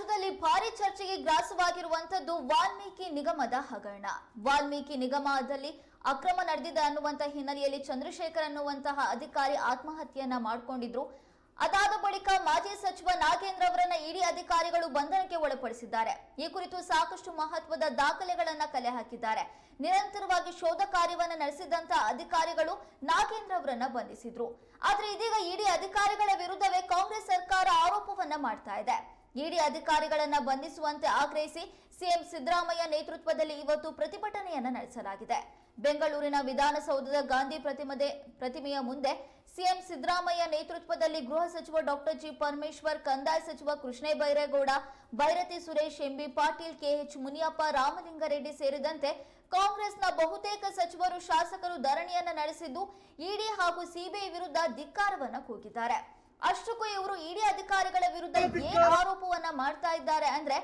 ರಾಜ್ಯದಲ್ಲಿ ಭಾರಿ ಚರ್ಚೆಗೆ ಗ್ರಾಸವಾಗಿರುವಂತದ್ದು ವಾಲ್ಮೀಕಿ ನಿಗಮದ ಹಗರಣ. ವಾಲ್ಮೀಕಿ ನಿಗಮದಲ್ಲಿ ಅಕ್ರಮ ನಡೆದಿದೆ ಅನ್ನುವಂತ ಹಿನ್ನೆಲೆಯಲ್ಲಿ ಚಂದ್ರಶೇಖರ್ ಅನ್ನುವಂತಹ ಅಧಿಕಾರಿ ಆತ್ಮಹತ್ಯೆಯನ್ನ ಮಾಡಿಕೊಂಡಿದ್ರು. ಅದಾದ ಬಳಿಕ ಮಾಜಿ ಸಚಿವ ನಾಗೇಂದ್ರ ಅವರನ್ನ ಇಡಿ ಅಧಿಕಾರಿಗಳು ಬಂಧನಕ್ಕೆ ಒಳಪಡಿಸಿದ್ದಾರೆ. ಈ ಕುರಿತು ಸಾಕಷ್ಟು ಮಹತ್ವದ ದಾಖಲೆಗಳನ್ನ ಕಲೆ ಹಾಕಿದ್ದಾರೆ. ನಿರಂತರವಾಗಿ ಶೋಧ ಕಾರ್ಯವನ್ನ ನಡೆಸಿದಂತ ಅಧಿಕಾರಿಗಳು ನಾಗೇಂದ್ರ ಅವರನ್ನ ಬಂಧಿಸಿದ್ರು. ಆದ್ರೆ ಇದೀಗ ಇಡಿ ಅಧಿಕಾರಿಗಳ ವಿರುದ್ಧವೇ ಕಾಂಗ್ರೆಸ್ ಸರ್ಕಾರ ಆರೋಪವನ್ನ ಮಾಡ್ತಾ ಇದೆ. ಇಡಿ ಅಧಿಕಾರಿಗಳನ್ನ ಬಂಧಿಸುವಂತೆ ಆಗ್ರಹಿಸಿ ಸಿಎಂ ಸಿದ್ದರಾಮಯ್ಯ ನೇತೃತ್ವದಲ್ಲಿ ಇವತ್ತು ಪ್ರತಿಭಟನೆಯನ್ನ ನಡೆಸಲಾಗಿದೆ. ಬೆಂಗಳೂರಿನ ವಿಧಾನಸೌಧದ ಗಾಂಧಿ ಪ್ರತಿಮದೆ, ಪ್ರತಿಮೆಯ ಮುಂದೆ ಸಿಎಂ ಸಿದ್ದರಾಮಯ್ಯ ನೇತೃತ್ವದಲ್ಲಿ ಗೃಹ ಸಚಿವ ಡಾಕ್ಟರ್ ಜಿ ಪರಮೇಶ್ವರ್, ಕಂದಾಯ ಸಚಿವ Krishna Byregowda, Byrathi Suresh, M B Patil, K H Muniyappa, Ramalingareddy ಸೇರಿದಂತೆ ಕಾಂಗ್ರೆಸ್ನ ಬಹುತೇಕ ಸಚಿವರು ಶಾಸಕರು ಧರಣಿಯನ್ನು ನಡೆಸಿದ್ದು ಇಡಿ ಹಾಗೂ ಸಿಬಿಐ ವಿರುದ್ಧ ಧಿಕ್ಕಾರವನ್ನು ಕೂಗಿದ್ದಾರೆ. ಅಷ್ಟಕ್ಕೂ ಇವರು ಇಡಿ ಅಧಿಕಾರಿಗಳ ವಿರುದ್ಧ ಏನು ಆರೋಪವನ್ನ ಮಾಡ್ತಾ ಇದ್ದಾರೆ ಅಂದ್ರೆ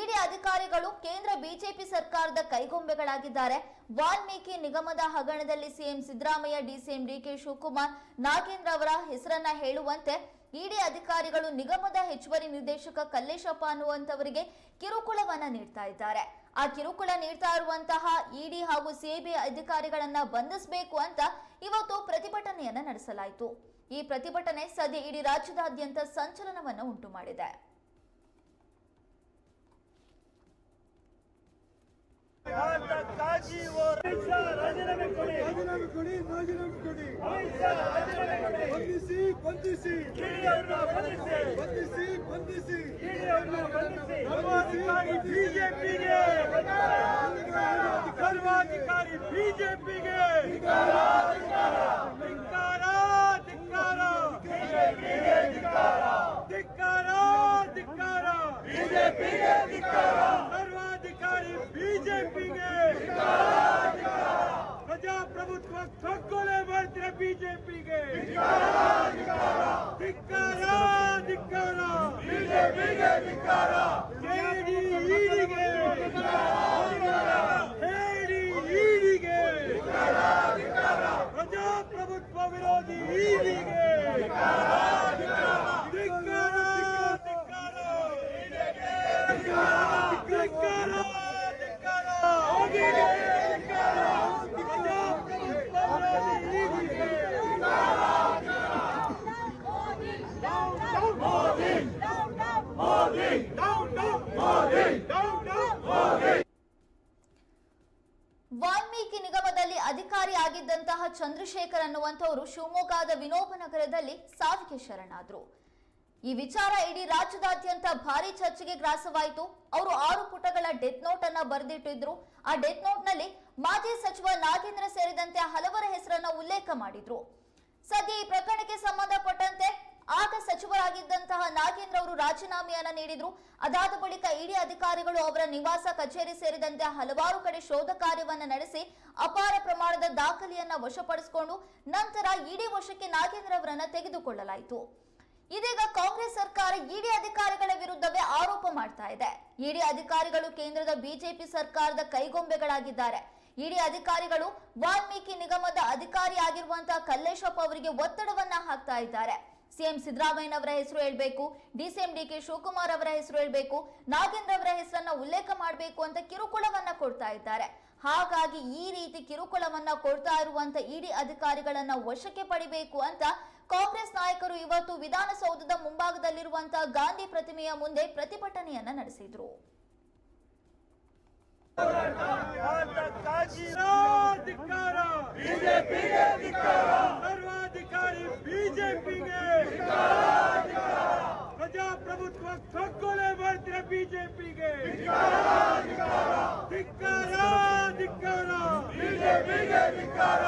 ಇಡಿ ಅಧಿಕಾರಿಗಳು ಕೇಂದ್ರ ಬಿಜೆಪಿ ಸರ್ಕಾರದ ಕೈಗೊಂಬೆಗಳಾಗಿದ್ದಾರೆ. ವಾಲ್ಮೀಕಿ ನಿಗಮದ ಹಗರಣದಲ್ಲಿ CM Siddaramaiah, DCM D K Shivakumar, Nagendra ಅವರ ಹೆಸರನ್ನ ಹೇಳುವಂತೆ ಇಡಿ ಅಧಿಕಾರಿಗಳು ನಿಗಮದ ಹೆಚ್ಚುವರಿ ನಿರ್ದೇಶಕ ಕಲ್ಲೇಶಪ್ಪ ಅನ್ನುವಂತವರಿಗೆ ಕಿರುಕುಳವನ್ನ ನೀಡ್ತಾ ಇದ್ದಾರೆ. ಆ ಕಿರುಕುಳ ನೀಡ್ತಾ ಇರುವಂತಹ ಇಡಿ ಹಾಗೂ ಸಿಬಿ ಅಧಿಕಾರಿಗಳನ್ನ ಬಂಧಿಸಬೇಕು ಅಂತ ಇವತ್ತು ಪ್ರತಿಭಟನೆಯನ್ನ ನಡೆಸಲಾಯಿತು. ಈ ಪ್ರತಿಭಟನೆ ಸದ್ಯ ಇಡೀ ರಾಜ್ಯದಾದ್ಯಂತ ಸಂಚಲನವನ್ನು ಉಂಟು ಮಾಡಿದೆ. ಅದಕ್ಕಾಗಿ ಅಮಿತ್ ಶಾ ರಾಜೀನಾಮೆ ಕೊಡಿ ರಾಜೀನಾಮೆ ಕೊಡಿ ರಾಜೀನಾಮೆ ಕೊಡಿ ಅಮಿತ್ ಶಾ ರಾಜೀನಾಮೆ ಕೊಡಿ ಬಂಧಿಸಿ ಬಂಧಿಸಿ ಇಡಿ ಅವ್ರನ್ನ ಬಂಧಿಸಿ ಬಂಧಿಸಿ ಬಂಧಿಸಿ ಇಡಿ ಅವ್ರನ್ನ ಬಂಧಿಸಿ ಸರ್ವಾಧಿಕಾರಿ ಬಿಜೆಪಿಗೆ ಸರ್ವಾಧಿಕಾರಿ ಬಿಜೆಪಿಗೆ ಧಿಕ್ಕಾರ ಧಿಕ್ಕಾರ ಧಿಕ್ಕಾರ ಧಿಕ್ಕಾರ ಬಿಜೆಪಿಗೆ ಸರ್ವಾಧಿಕಾರಿ ಬಿಜೆಪಿಗೆ ಪ್ರಜಾಪ್ರಭುತ್ವ ಕಗ್ಗೊಲೆ ಮಾಡ್ತಿರ ಬಿಜೆಪಿಗೆ ಧಿಕ್ಕಾರ ಧಿಕ್ಕಾರ ಬಿಜೆಪಿಗೆ ಧಿಕ್ಕಾರ ಹೇಳಿ ಈಡಿಗೆ ಹೇಳಿ ಈಡಿಗೆ ಪ್ರಜಾಪ್ರಭುತ್ವ ವಿರೋಧಿ ಈಡಿಗೆ ಧಿಕ್ಕಾರ ಧಿಕ್ಕಾರ ಧಿಕ್ಕಾರ ಧಿಕ್ಕಾರ ಹೋಗಿಗೆ ಪ್ರಜಾಪ್ರಭುತ್ವ ವಿರೋಧಿ ಈಡಿಗೆ ವಾಲ್ಮೀಕಿ ನಿಗಮದಲ್ಲಿ ಅಧಿಕಾರಿ ಆಗಿದ್ದಂತಹ ಚಂದ್ರಶೇಖರ್ ಅನ್ನುವಂಥವರು ಶಿವಮೊಗ್ಗದ ವಿನೋಬ ನಗರದಲ್ಲಿ ಸಾವಿಗೆ ಶರಣಾದ್ರು. ಈ ವಿಚಾರ ಇಡೀ ರಾಜ್ಯದಾದ್ಯಂತ ಭಾರಿ ಚರ್ಚೆಗೆ ಗ್ರಾಸವಾಯಿತು. ಅವರು ಆರು ಪುಟಗಳ ಡೆತ್ ನೋಟ್ ಅನ್ನ ಬರೆದಿಟ್ಟಿದ್ರು. ಆ ಡೆತ್ ನೋಟ್ನಲ್ಲಿ ಮಾಜಿ ಸಚಿವ ನಾಗೇಂದ್ರ ಸೇರಿದಂತೆ ಹಲವರ ಹೆಸರನ್ನ ಉಲ್ಲೇಖ ಮಾಡಿದ್ರು. ಸದ್ಯ ಈ ಪ್ರಕರಣಕ್ಕೆ ಸಂಬಂಧಪಟ್ಟಂತೆ ಆಗ ಸಚಿವರಾಗಿದ್ದಂತಹ ನಾಗೇಂದ್ರ ಅವರು ರಾಜೀನಾಮೆಯನ್ನ ನೀಡಿದ್ರು. ಅದಾದ ಬಳಿಕ ಇಡಿ ಅಧಿಕಾರಿಗಳು ಅವರ ನಿವಾಸ ಕಚೇರಿ ಸೇರಿದಂತೆ ಹಲವಾರು ಕಡೆ ಶೋಧ ಕಾರ್ಯವನ್ನ ನಡೆಸಿ ಅಪಾರ ಪ್ರಮಾಣದ ದಾಖಲೆಯನ್ನ ವಶಪಡಿಸಿಕೊಂಡು ನಂತರ ಇಡಿ ವಶಕ್ಕೆ ನಾಗೇಂದ್ರ ಅವರನ್ನ ತೆಗೆದುಕೊಳ್ಳಲಾಯಿತು. ಇದೀಗ ಕಾಂಗ್ರೆಸ್ ಸರ್ಕಾರ ಇಡಿ ಅಧಿಕಾರಿಗಳ ವಿರುದ್ಧವೇ ಆರೋಪ ಮಾಡ್ತಾ ಇದೆ. ಇಡಿ ಅಧಿಕಾರಿಗಳು ಕೇಂದ್ರದ ಬಿಜೆಪಿ ಸರ್ಕಾರದ ಕೈಗೊಂಬೆಗಳಾಗಿದ್ದಾರೆ. ಇಡಿ ಅಧಿಕಾರಿಗಳು ವಾಲ್ಮೀಕಿ ನಿಗಮದ ಅಧಿಕಾರಿ ಆಗಿರುವಂತಹ ಕಲ್ಲೇಶಪ್ಪ ಅವರಿಗೆ ಒತ್ತಡವನ್ನ ಹಾಕ್ತಾ ಇದ್ದಾರೆ. ಸಿಎಂ ಸಿದ್ದರಾಮಯ್ಯನವರ ಹೆಸರು ಹೇಳಬೇಕು ಡಿಸಿಎಂ ಡಿಕೆ ಶಿವಕುಮಾರ್ ಅವರ ಹೆಸರು ಹೇಳಬೇಕು, ನಾಗೇಂದ್ರ ಅವರ ಹೆಸರನ್ನ ಉಲ್ಲೇಖ ಮಾಡಬೇಕು ಅಂತ ಕಿರುಕುಳವನ್ನ ಕೊಡ್ತಾ ಇದ್ದಾರೆ. ಹಾಗಾಗಿ ಈ ರೀತಿ ಕಿರುಕುಳವನ್ನ ಕೊಡ್ತಾ ಇರುವಂತ ಇಡಿ ಅಧಿಕಾರಿಗಳನ್ನ ವಶಕ್ಕೆ ಪಡಿಬೇಕು ಅಂತ ಕಾಂಗ್ರೆಸ್ ನಾಯಕರು ಇವತ್ತು ವಿಧಾನಸೌಧದ ಮುಂಭಾಗದಲ್ಲಿರುವಂತಹ ಗಾಂಧಿ ಪ್ರತಿಮೆಯ ಮುಂದೆ ಪ್ರತಿಭಟನೆಯನ್ನ ನಡೆಸಿದ್ರು. ಪ್ರಭುತ್ವ ಕಗ್ಗೊಲೆ ಮಾಡ್ತೀರ ಬಿಜೆಪಿಗೆ? ಧಿಕ್ಕಾರ ಧಿಕ್ಕಾರ. ಬಿಜೆಪಿಗೆ ಧಿಕ್ಕಾರ.